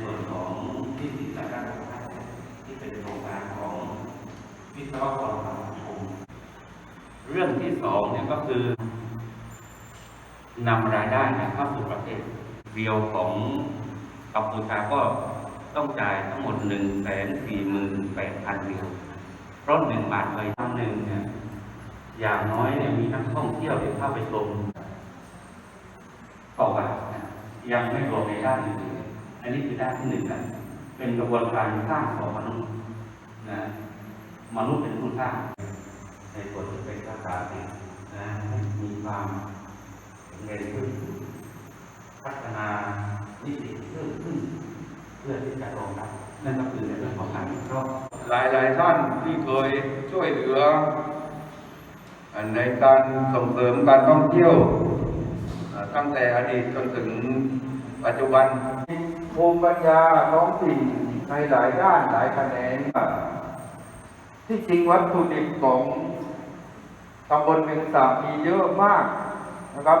ส่วนของที่ติดจากด้านข้างที่เป็นโครงการของวิศวกรสังคมเรื่องที่สองเนี่ยก็คือนำรายได้เนี่ยเข้าสู่ประเทศเรียวของกัมพูชาก็ต้องจ่ายทั้งหมดหนึ่งแสนสี่หมื่นแปดพันเรียวเพราะหนึ่งบาทเคยทำหนึ่งเนี่ยอย่างน้อยเนี่ยมีนักท่องเที่ยวที่เข้าไปชมต่อบาทนะยังไม่รวมในด้านอื่น อันนี้คือด้านที่หนึ่งนะเป็นกระบวนการสร้างของมนุษย์นะมนุษย์เป็นผู้สร้างในส่วนที่เป็นภาษาเนี่ยนะให้มีความแข็งแรงขึ้นพัฒนานิสิตเพิ่มขึ้น เพื่อที่จะรองรับนั่นก็คือในเรื่องของการวิเคราะห์หลายหลายๆท่านที่เคยช่วยเหลือในการส่งเสริมการท่องเที่ยว ตั้งแต่อดีตจนถึงปัจจุบัน ภูมิปัญญาท้องถิ่นในหลายด้านหลายแขนงที่จริงวัตถุดิบของตำบลเวียงสามีเยอะมากนะครับ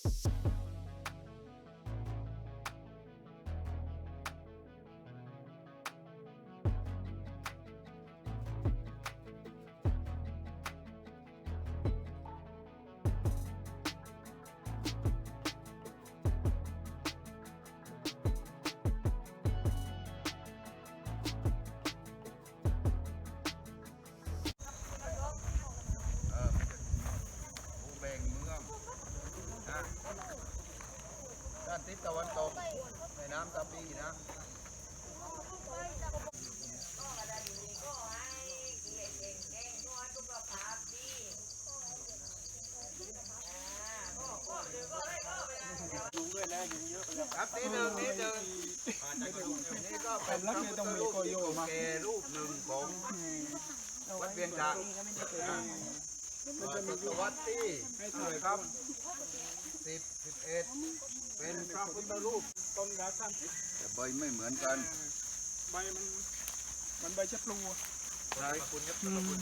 ทิศตะวันตกในน้ำตาปีนะครับนี่หนึ่งนี่หนึ่งนี่ก็เป็นพระพุทธรูปที่เก่าแก่รูปหนึ่งของวัดเวียงจันทร์ศตวรรษที่เท่าไหร่ครับสิบสิบเอ็ด เป็นพระพุทธรูปต้นรักท่านแต่ใบไม่เหมือนกัน ใบมันมันใบชะพลูอะใช่คุณครับคุณ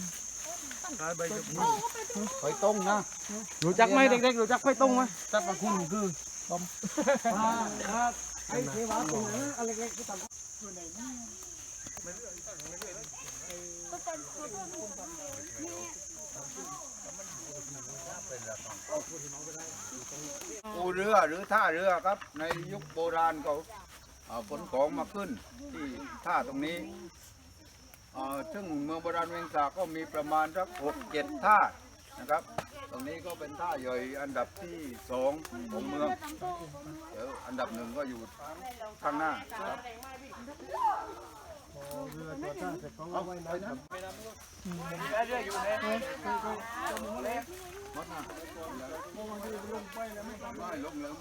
ใช่ใบจะพูไฟต้งนะรู้จักไหมเด็กๆรู้จักไฟต้งไหมจักปะคุณคือต้มไอ้เทวาตรงนั้นอะไรเล็กๆที่ทำอยู่ไหนนี่ ปูเรือหรือท่าเรือครับ ในยุคโบราณเขาเอาขนของมาขึ้นที่ท่าตรงนี้ซึ่งเมืองโบราณเวียงสาก็มีประมาณสักหกเจ็ดท่านะครับ ตรงนี้ก็เป็นท่าใหญ่อันดับที่สองของเมืองเดี๋ยวอันดับหนึ่งก็อยู่ข้างหน้าครับ ไม่ลงเลย